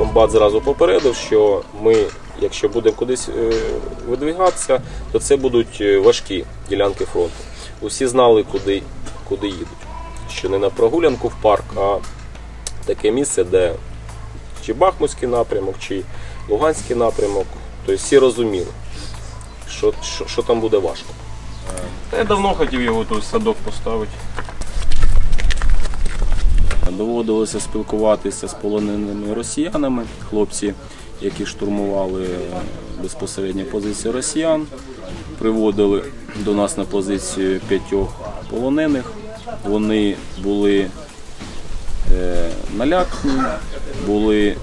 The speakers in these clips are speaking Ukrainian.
комбат зразу попередив, що ми, якщо будемо кудись е, видвигатися, то це будуть е, важкі ділянки фронту. Усі знали, куди, куди їдуть. Що не на прогулянку в парк, а таке місце, де чи Бахмутський напрямок, чи Луганський напрямок. Тобто всі розуміли, що, що, що там буде важко. Я давно хотів його в садок поставити. Доводилося спілкуватися з полоненими росіянами, хлопці, які штурмували е, безпосередньо позиції росіян, приводили до нас на позицію п'ятьох полонених. Вони були е, налякані, були, е,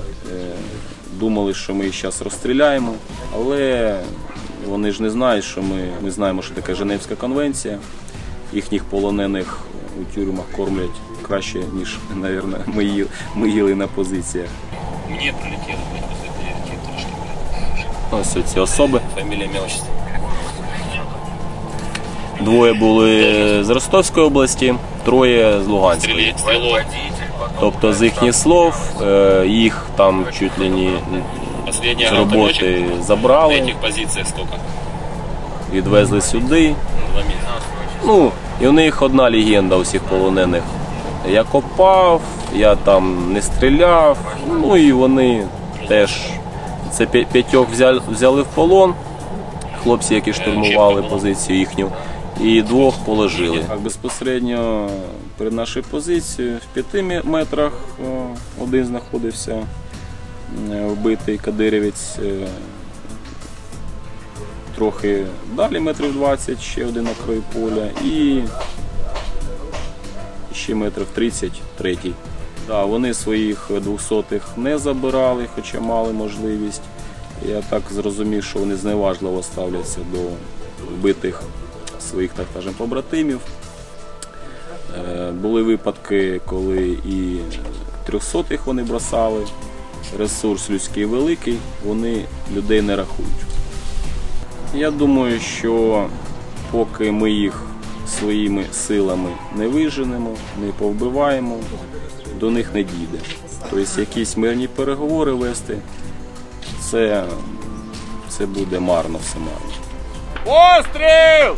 думали, що ми їх зараз розстріляємо, але вони ж не знають, що ми, ми знаємо, що таке Женевська конвенція. Їхніх полонених у тюрмах кормлять краще, ніж, мабуть, ми, їли, ми їли на позиціях. Мне прилетело, блядь, после трошки. Ось ці особи. Фамилия, имя. Двоє були з Ростовської області, троє з Луганської. Тобто з їхніх слов е, їх там чуть ли не з роботи забрали, відвезли сюди. Ну, і у них одна легенда усіх полонених. Я копав, я там не стріляв, ну і вони теж це п'ятьох взяли, в полон, хлопці, які штурмували позицію їхню, і двох положили. Безпосередньо перед нашою позицією в п'яти метрах один знаходився вбитий кадирівець. е, Трохи далі метрів 20, ще один на краю поля і ще метрів 30 третій. Да, вони своїх двохсотих не забирали, хоча мали можливість. Я так зрозумів, що вони зневажливо ставляться до вбитих своїх, так скажемо, побратимів. Е, Були випадки, коли і трьохсотих вони бросали. Ресурс людський великий, вони людей не рахують. Я думаю, що поки ми їх своїми силами не виженемо, не повбиваємо, до них не дійде. Тобто якісь мирні переговори вести, це, це буде марно все марно. Постріл!